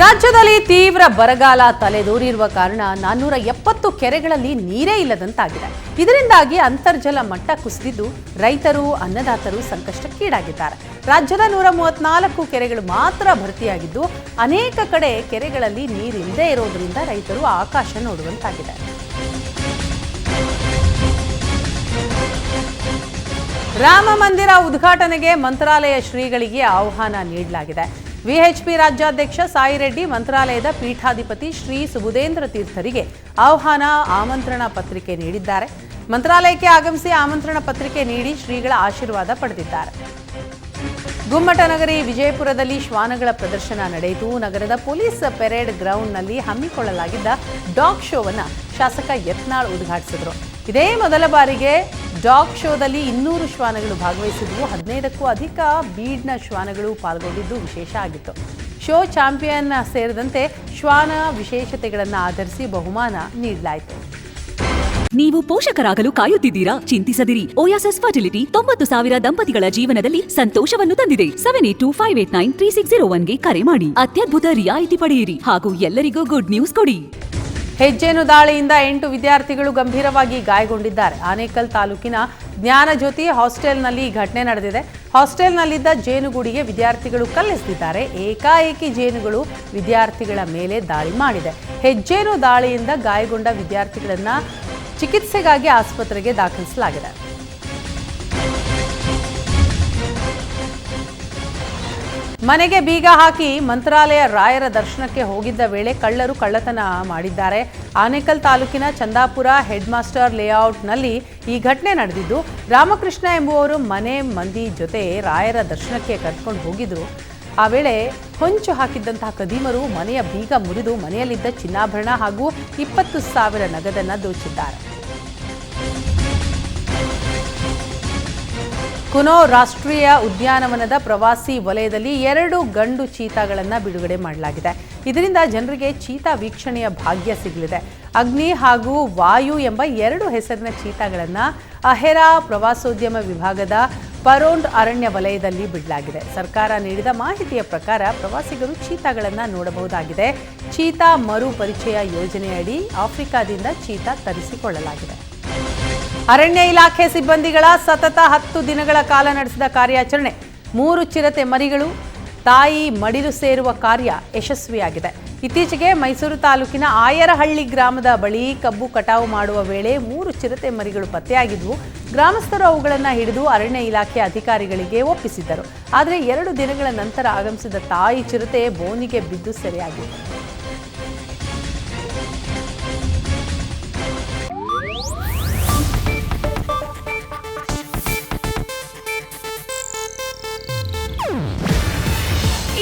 ರಾಜ್ಯದಲ್ಲಿ ತೀವ್ರ ಬರಗಾಲ ತಲೆದೋರಿರುವ ಕಾರಣ ನಾನ್ನೂರ ಎಪ್ಪತ್ತು ಕೆರೆಗಳಲ್ಲಿ ನೀರೇ ಇಲ್ಲದಂತಾಗಿದೆ. ಇದರಿಂದಾಗಿ ಅಂತರ್ಜಲ ಮಟ್ಟ ಕುಸಿದಿದ್ದು ರೈತರು, ಅನ್ನದಾತರು ಸಂಕಷ್ಟಕ್ಕೀಡಾಗಿದ್ದಾರೆ. ರಾಜ್ಯದ ನೂರ ಮೂವತ್ನಾಲ್ಕು ಕೆರೆಗಳು ಮಾತ್ರ ಭರ್ತಿಯಾಗಿದ್ದು ಅನೇಕ ಕಡೆ ಕೆರೆಗಳಲ್ಲಿ ನೀರಿಲ್ಲದೆ ಇರೋದರಿಂದ ರೈತರು ಆಕಾಶ ನೋಡುವಂತಾಗಿದೆ. ರಾಮ ಮಂದಿರ ಉದ್ಘಾಟನೆಗೆ ಮಂತ್ರಾಲಯ ಶ್ರೀಗಳಿಗೆ ಆಹ್ವಾನ ನೀಡಲಾಗಿದೆ. ವಿಎಚ್ಪಿ ರಾಜ್ಯಾಧ್ಯಕ್ಷ ಸಾಯಿ ರೆಡ್ಡಿ ಮಂತ್ರಾಲಯದ ಪೀಠಾಧಿಪತಿ ಶ್ರೀ ಸುಬುಧೇಂದ್ರ ತೀರ್ಥರಿಗೆ ಆಹ್ವಾನ, ಆಮಂತ್ರಣ ಪತ್ರಿಕೆ ನೀಡಿದ್ದಾರೆ. ಮಂತ್ರಾಲಯಕ್ಕೆ ಆಗಮಿಸಿ ಆಮಂತ್ರಣ ಪತ್ರಿಕೆ ನೀಡಿ ಶ್ರೀಗಳ ಆಶೀರ್ವಾದ ಪಡೆದಿದ್ದಾರೆ. ಗುಮ್ಮಟನಗರಿ ವಿಜಯಪುರದಲ್ಲಿ ಶ್ವಾನಗಳ ಪ್ರದರ್ಶನ ನಡೆಯಿತು. ನಗರದ ಪೊಲೀಸ್ ಪೆರೇಡ್ ಗ್ರೌಂಡ್ನಲ್ಲಿ ಹಮ್ಮಿಕೊಳ್ಳಲಾಗಿದ್ದ ಡಾಗ್ ಶೋವನ್ನು ಶಾಸಕ ಯತ್ನಾಳ್ ಉದ್ಘಾಟಿಸಿದರು. ಇದೇ ಮೊದಲ ಬಾರಿಗೆ ಡಾಗ್ ಶೋದಲ್ಲಿ ಇನ್ನೂರು ಶ್ವಾನಗಳು ಭಾಗವಹಿಸಿದ್ವು. ಹದಿನೈದಕ್ಕೂ ಅಧಿಕ ಬೀಡ್ನ ಶ್ವಾನಗಳು ಪಾಲ್ಗೊಂಡಿದ್ದು ವಿಶೇಷ ಆಗಿತ್ತು. ಶೋ ಚಾಂಪಿಯನ್ ಸೇರಿದಂತೆ ಶ್ವಾನ ವಿಶೇಷತೆಗಳನ್ನು ಆಧರಿಸಿ ಬಹುಮಾನ ನೀಡಲಾಯಿತು. ನೀವು ಪೋಷಕರಾಗಲು ಕಾಯುತ್ತಿದ್ದೀರಾ? ಚಿಂತಿಸದಿರಿ. ಓಯಾಸಸ್ ಫರ್ಟಿಲಿಟಿ ತೊಂಬತ್ತು ಸಾವಿರ ದಂಪತಿಗಳ ಜೀವನದಲ್ಲಿ ಸಂತೋಷವನ್ನು ತಂದಿದೆ. Seven eight two five eight nine three six zero ಒನ್ಗೆ ಕರೆ ಮಾಡಿ. ಅತ್ಯದ್ಭುತ ರಿಯಾಯಿತಿ ಪಡೆಯಿರಿ. ಹಾಗೂ ಎಲ್ಲರಿಗೂ ಗುಡ್ ನ್ಯೂಸ್ ಕೊಡಿ. ಹೆಜ್ಜೇನು ದಾಳಿಯಿಂದ ಎಂಟು ವಿದ್ಯಾರ್ಥಿಗಳು ಗಂಭೀರವಾಗಿ ಗಾಯಗೊಂಡಿದ್ದಾರೆ. ಆನೇಕಲ್ ತಾಲೂಕಿನ ಜ್ಞಾನಜ್ಯೋತಿ ಹಾಸ್ಟೆಲ್ನಲ್ಲಿ ಈ ಘಟನೆ ನಡೆದಿದೆ. ಹಾಸ್ಟೆಲ್ನಲ್ಲಿದ್ದ ಜೇನುಗೂಡಿಗೆ ವಿದ್ಯಾರ್ಥಿಗಳು ಕಲ್ಲೆಸೆದಿದ್ದಾರೆ. ಏಕಾಏಕಿ ಜೇನುಗಳು ವಿದ್ಯಾರ್ಥಿಗಳ ಮೇಲೆ ದಾಳಿ ಮಾಡಿದೆ. ಹೆಜ್ಜೇನು ದಾಳಿಯಿಂದ ಗಾಯಗೊಂಡ ವಿದ್ಯಾರ್ಥಿಗಳನ್ನು ಚಿಕಿತ್ಸೆಗಾಗಿ ಆಸ್ಪತ್ರೆಗೆ ದಾಖಲಿಸಲಾಗಿದೆ. ಮನೆಗೆ ಬೀಗ ಹಾಕಿ ಮಂತ್ರಾಲಯ ರಾಯರ ದರ್ಶನಕ್ಕೆ ಹೋಗಿದ್ದ ವೇಳೆ ಕಳ್ಳರು ಕಳ್ಳತನ ಮಾಡಿದ್ದಾರೆ. ಆನೇಕಲ್ ತಾಲೂಕಿನ ಚಂದಾಪುರ ಹೆಡ್ ಮಾಸ್ಟರ್ ಲೇಔಟ್ನಲ್ಲಿ ಈ ಘಟನೆ ನಡೆದಿದ್ದು, ರಾಮಕೃಷ್ಣ ಎಂಬುವರು ಮನೆ ಮಂದಿ ಜೊತೆ ರಾಯರ ದರ್ಶನಕ್ಕೆ ಕರ್ಕೊಂಡು ಹೋಗಿದ್ರು. ಆ ವೇಳೆ ಹೊಂಚು ಹಾಕಿದ್ದಂತಹ ಕದೀಮರು ಮನೆಯ ಬೀಗ ಮುರಿದು ಮನೆಯಲ್ಲಿದ್ದ ಚಿನ್ನಾಭರಣ ಹಾಗೂ ಇಪ್ಪತ್ತು ಸಾವಿರ ನಗದನ್ನು ದೋಚಿದ್ದಾರೆ. ಕುನೋ ರಾಷ್ಟ್ರೀಯ ಉದ್ಯಾನವನದ ಪ್ರವಾಸಿ ವಲಯದಲ್ಲಿ ಎರಡು ಗಂಡು ಚೀತಾಗಳನ್ನು ಬಿಡುಗಡೆ ಮಾಡಲಾಗಿದೆ. ಇದರಿಂದ ಜನರಿಗೆ ಚೀತಾ ವೀಕ್ಷಣೆಯ ಭಾಗ್ಯ ಸಿಗಲಿದೆ. ಅಗ್ನಿ ಹಾಗೂ ವಾಯು ಎಂಬ ಎರಡು ಹೆಸರಿನ ಚೀತಾಗಳನ್ನು ಅಹೆರಾ ಪ್ರವಾಸೋದ್ಯಮ ವಿಭಾಗದ ಪರೋಂಡ್ ಅರಣ್ಯ ವಲಯದಲ್ಲಿ ಬಿಡಲಾಗಿದೆ. ಸರ್ಕಾರ ನೀಡಿದ ಮಾಹಿತಿಯ ಪ್ರಕಾರ ಪ್ರವಾಸಿಗರು ಚೀತಾಗಳನ್ನು ನೋಡಬಹುದಾಗಿದೆ. ಚೀತಾ ಮರು ಪರಿಚಯ ಯೋಜನೆಯಡಿ ಆಫ್ರಿಕಾದಿಂದ ಚೀತಾ ತರಿಸಿಕೊಳ್ಳಲಾಗಿದೆ. ಅರಣ್ಯ ಇಲಾಖೆ ಸಿಬ್ಬಂದಿಗಳ ಸತತ ಹತ್ತು ದಿನಗಳ ಕಾಲ ನಡೆಸಿದ ಕಾರ್ಯಾಚರಣೆ, ಮೂರು ಚಿರತೆ ಮರಿಗಳು, ತಾಯಿ ಮಡಿಲು ಸೇರುವ ಕಾರ್ಯ ಯಶಸ್ವಿಯಾಗಿದೆ. ಇತ್ತೀಚೆಗೆ ಮೈಸೂರು ತಾಲೂಕಿನ ಆಯರಹಳ್ಳಿ ಗ್ರಾಮದ ಬಳಿ ಕಬ್ಬು ಕಟಾವು ಮಾಡುವ ವೇಳೆ ಮೂರು ಚಿರತೆ ಮರಿಗಳು ಪತ್ತೆಯಾಗಿದ್ವು. ಗ್ರಾಮಸ್ಥರು ಅವುಗಳನ್ನು ಹಿಡಿದು ಅರಣ್ಯ ಇಲಾಖೆ ಅಧಿಕಾರಿಗಳಿಗೆ ಒಪ್ಪಿಸಿದ್ದರು. ಆದರೆ ಎರಡು ದಿನಗಳ ನಂತರ ಆಗಮಿಸಿದ ತಾಯಿ ಚಿರತೆ ಬೋನಿಗೆ ಬಿದ್ದು ಸೆರೆಯಾಗಿತ್ತು